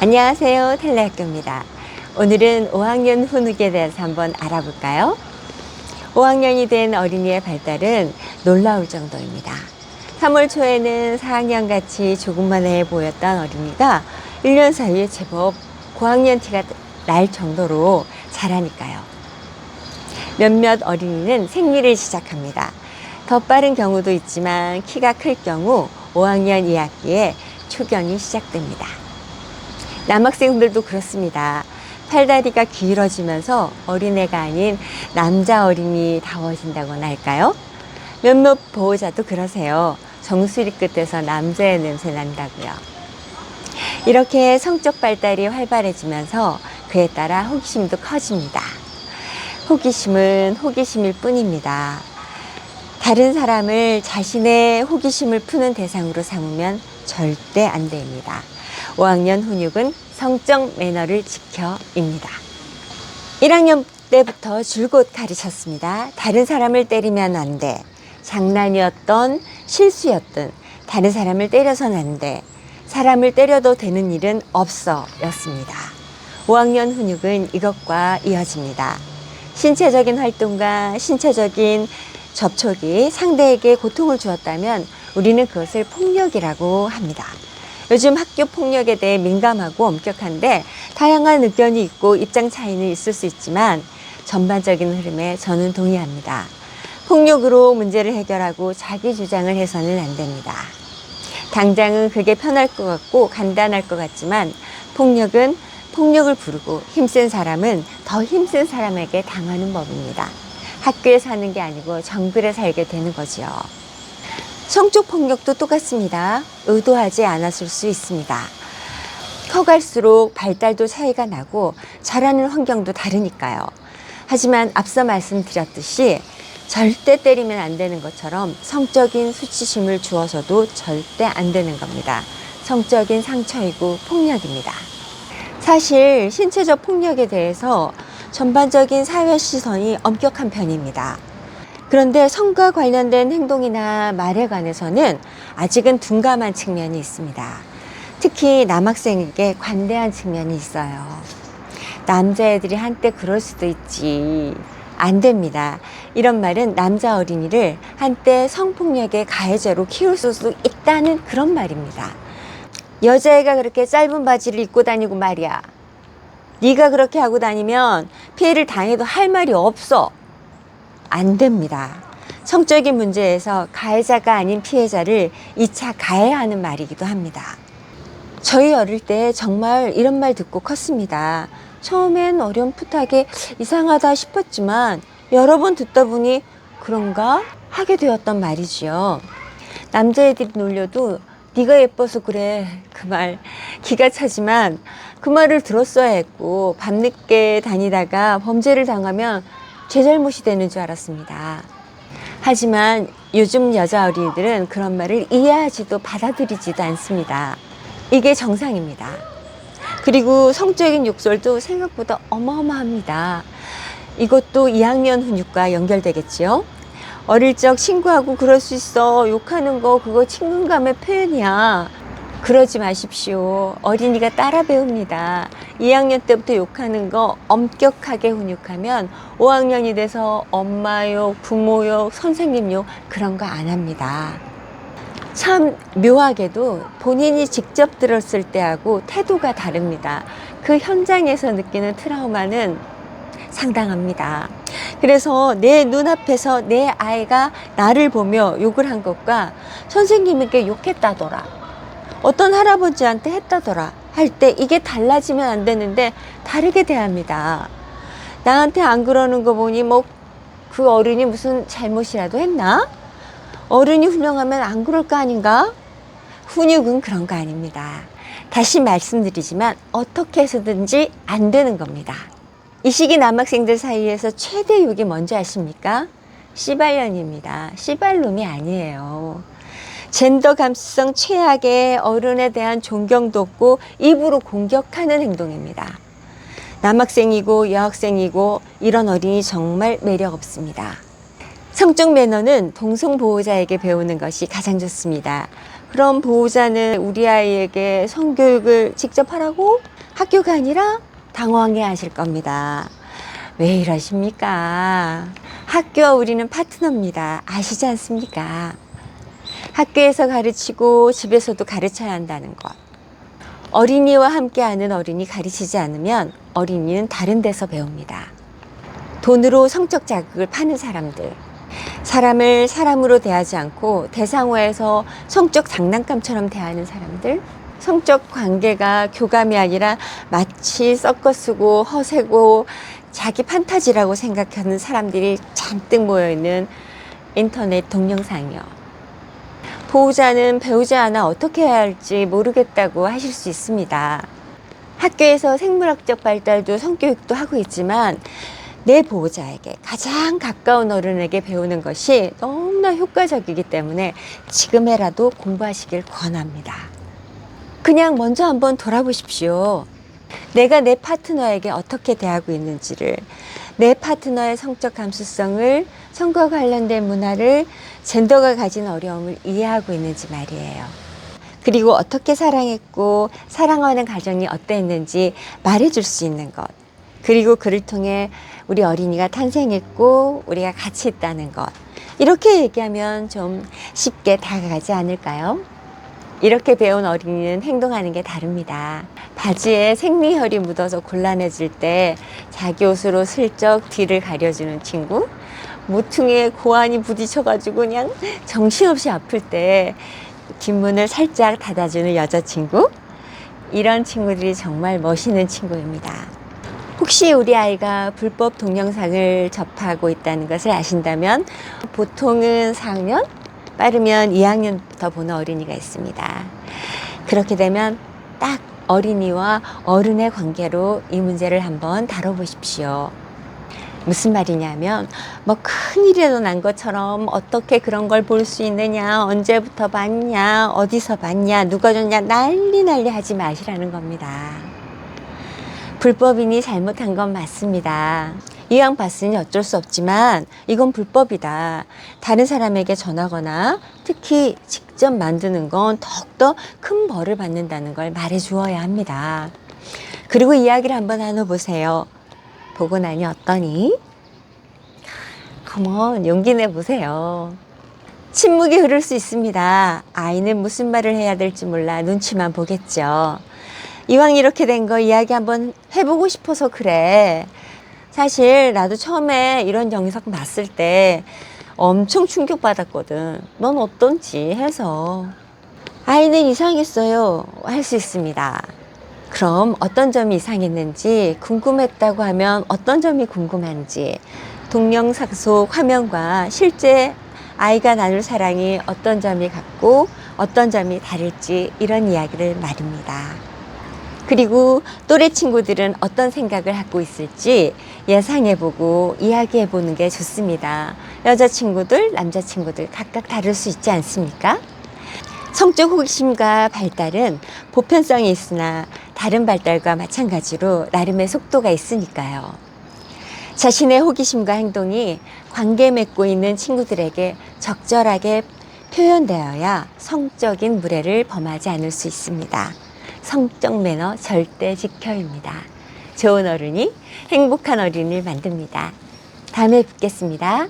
안녕하세요. 텔레학교입니다. 오늘은 5학년 훈육에 대해서 한번 알아볼까요? 5학년이 된 어린이의 발달은 놀라울 정도입니다. 3월 초에는 4학년 같이 조금만 해 보였던 어린이가 1년 사이에 제법 고학년 티가 날 정도로 자라니까요. 몇몇 어린이는 생리를 시작합니다. 더 빠른 경우도 있지만 키가 클 경우 5학년 2학기에 초경이 시작됩니다. 남학생들도 그렇습니다. 팔다리가 길어지면서 어린애가 아닌 남자 어린이 다워진다고나 할까요? 몇몇 보호자도 그러세요. 정수리 끝에서 남자의 냄새 난다고요. 이렇게 성적 발달이 활발해지면서 그에 따라 호기심도 커집니다. 호기심은 호기심일 뿐입니다. 다른 사람을 자신의 호기심을 푸는 대상으로 삼으면 절대 안 됩니다. 5학년 훈육은 성적 매너를 지켜입니다. 1학년 때부터 줄곧 가르쳤습니다. 다른 사람을 때리면 안 돼. 장난이었던 실수였든 다른 사람을 때려선 안 돼. 사람을 때려도 되는 일은 없어 였습니다. 5학년 훈육은 이것과 이어집니다. 신체적인 활동과 신체적인 접촉이 상대에게 고통을 주었다면 우리는 그것을 폭력이라고 합니다. 요즘 학교 폭력에 대해 민감하고 엄격한데 다양한 의견이 있고 입장 차이는 있을 수 있지만 전반적인 흐름에 저는 동의합니다. 폭력으로 문제를 해결하고 자기 주장을 해서는 안 됩니다. 당장은 그게 편할 것 같고 간단할 것 같지만 폭력은 폭력을 부르고 힘센 사람은 더 힘센 사람에게 당하는 법입니다. 학교에 사는 게 아니고 정글에 살게 되는 거지요. 성적 폭력도 똑같습니다. 의도하지 않았을 수 있습니다. 커갈수록 발달도 차이가 나고 자라는 환경도 다르니까요. 하지만 앞서 말씀드렸듯이 절대 때리면 안 되는 것처럼 성적인 수치심을 주어서도 절대 안 되는 겁니다. 성적인 상처이고 폭력입니다. 사실 신체적 폭력에 대해서 전반적인 사회 시선이 엄격한 편입니다. 그런데 성과 관련된 행동이나 말에 관해서는 아직은 둔감한 측면이 있습니다. 특히 남학생에게 관대한 측면이 있어요. 남자애들이 한때 그럴 수도 있지. 안 됩니다. 이런 말은 남자 어린이를 한때 성폭력의 가해자로 키울 수도 있다는 그런 말입니다. 여자애가 그렇게 짧은 바지를 입고 다니고 말이야. 네가 그렇게 하고 다니면 피해를 당해도 할 말이 없어. 안 됩니다. 성적인 문제에서 가해자가 아닌 피해자를 2차 가해하는 말이기도 합니다. 저희 어릴 때 정말 이런 말 듣고 컸습니다. 처음엔 어렴풋하게 이상하다 싶었지만 여러 번 듣다 보니 그런가 하게 되었던 말이지요. 남자애들이 놀려도 네가 예뻐서 그래 그 말 기가 차지만 그 말을 들었어야 했고 밤늦게 다니다가 범죄를 당하면 제 잘못이 되는 줄 알았습니다. 하지만 요즘 여자 어린이들은 그런 말을 이해하지도 받아들이지도 않습니다. 이게 정상입니다. 그리고 성적인 욕설도 생각보다 어마어마합니다. 이것도 2학년 훈육과 연결되겠지요. 어릴 적 친구하고 그럴 수 있어. 욕하는 거 그거 친근감의 표현이야. 그러지 마십시오. 어린이가 따라 배웁니다. 2학년 때부터 욕하는 거 엄격하게 훈육하면 5학년이 돼서 엄마 욕, 부모 욕, 선생님 욕 그런 거 안 합니다. 참 묘하게도 본인이 직접 들었을 때하고 태도가 다릅니다. 그 현장에서 느끼는 트라우마는 상당합니다. 그래서 내 눈앞에서 내 아이가 나를 보며 욕을 한 것과 선생님에게 욕했다더라. 어떤 할아버지한테 했다더라. 할 때 이게 달라지면 안 되는데 다르게 대합니다. 나한테 안 그러는 거 보니 뭐 그 어른이 무슨 잘못이라도 했나? 어른이 훌륭하면 안 그럴 거 아닌가? 훈육은 그런 거 아닙니다. 다시 말씀드리지만 어떻게 해서든지 안 되는 겁니다. 이 시기 남학생들 사이에서 최대 욕이 뭔지 아십니까? 씨발년입니다. 씨발놈이 아니에요. 젠더 감수성 최악의 어른에 대한 존경도 없고 입으로 공격하는 행동입니다. 남학생이고 여학생이고 이런 어린이 정말 매력 없습니다. 성적 매너는 동성 보호자에게 배우는 것이 가장 좋습니다. 그럼 보호자는 우리 아이에게 성교육을 직접 하라고 학교가 아니라 당황해 하실 겁니다. 왜 이러십니까? 학교와 우리는 파트너입니다. 아시지 않습니까? 학교에서 가르치고 집에서도 가르쳐야 한다는 것. 어린이와 함께하는 어린이 가르치지 않으면 어린이는 다른 데서 배웁니다. 돈으로 성적 자극을 파는 사람들. 사람을 사람으로 대하지 않고 대상화해서 성적 장난감처럼 대하는 사람들. 성적 관계가 교감이 아니라 마치 섞어 쓰고 허세고 자기 판타지라고 생각하는 사람들이 잔뜩 모여 있는 인터넷 동영상이요. 보호자는 배우지 않아 어떻게 해야 할지 모르겠다고 하실 수 있습니다. 학교에서 생물학적 발달도 성교육도 하고 있지만 내 보호자에게 가장 가까운 어른에게 배우는 것이 너무나 효과적이기 때문에 지금에라도 공부하시길 권합니다. 그냥 먼저 한번 돌아보십시오. 내가 내 파트너에게 어떻게 대하고 있는지를, 내 파트너의 성적 감수성을, 성과 관련된 문화를, 젠더가 가진 어려움을 이해하고 있는지 말이에요. 그리고 어떻게 사랑했고, 사랑하는 가정이 어땠는지 말해줄 수 있는 것. 그리고 그를 통해 우리 어린이가 탄생했고, 우리가 같이 있다는 것. 이렇게 얘기하면 좀 쉽게 다가가지 않을까요? 이렇게 배운 어린이는 행동하는 게 다릅니다. 바지에 생리혈이 묻어서 곤란해질 때 자기 옷으로 슬쩍 뒤를 가려주는 친구, 모퉁이에 고환이 부딪혀가지고 그냥 정신없이 아플 때 뒷문을 살짝 닫아주는 여자친구, 이런 친구들이 정말 멋있는 친구입니다. 혹시 우리 아이가 불법 동영상을 접하고 있다는 것을 아신다면 보통은 4학년, 빠르면 2학년부터 보는 어린이가 있습니다. 그렇게 되면 딱 어린이와 어른의 관계로 이 문제를 한번 다뤄보십시오. 무슨 말이냐면, 뭐 큰일이라도 난 것처럼 어떻게 그런 걸 볼 수 있느냐, 언제부터 봤냐, 어디서 봤냐, 누가 줬냐, 난리 난리 하지 마시라는 겁니다. 불법이니 잘못한 건 맞습니다. 이왕 봤으니 어쩔 수 없지만 이건 불법이다. 다른 사람에게 전하거나 특히 직접 만드는 건 더욱더 큰 벌을 받는다는 걸 말해 주어야 합니다. 그리고 이야기를 한번 나눠보세요. 보고 나니 어떠니? 컴온, 용기 내보세요. 침묵이 흐를 수 있습니다. 아이는 무슨 말을 해야 될지 몰라 눈치만 보겠죠. 이왕 이렇게 된 거 이야기 한번 해보고 싶어서 그래. 사실 나도 처음에 이런 영상 봤을 때 엄청 충격받았거든. 넌 어떤지 해서. 아이는 이상했어요. 할 수 있습니다. 그럼 어떤 점이 이상했는지 궁금했다고 하면 어떤 점이 궁금한지 동영상 속 화면과 실제 아이가 나눌 사랑이 어떤 점이 같고 어떤 점이 다를지 이런 이야기를 말입니다. 그리고 또래 친구들은 어떤 생각을 갖고 있을지 예상해보고 이야기해보는 게 좋습니다. 여자친구들, 남자친구들 각각 다를 수 있지 않습니까? 성적 호기심과 발달은 보편성이 있으나 다른 발달과 마찬가지로 나름의 속도가 있으니까요. 자신의 호기심과 행동이 관계 맺고 있는 친구들에게 적절하게 표현되어야 성적인 무례를 범하지 않을 수 있습니다. 성적 매너 절대 지켜입니다. 좋은 어른이 행복한 어린이를 만듭니다. 다음에 뵙겠습니다.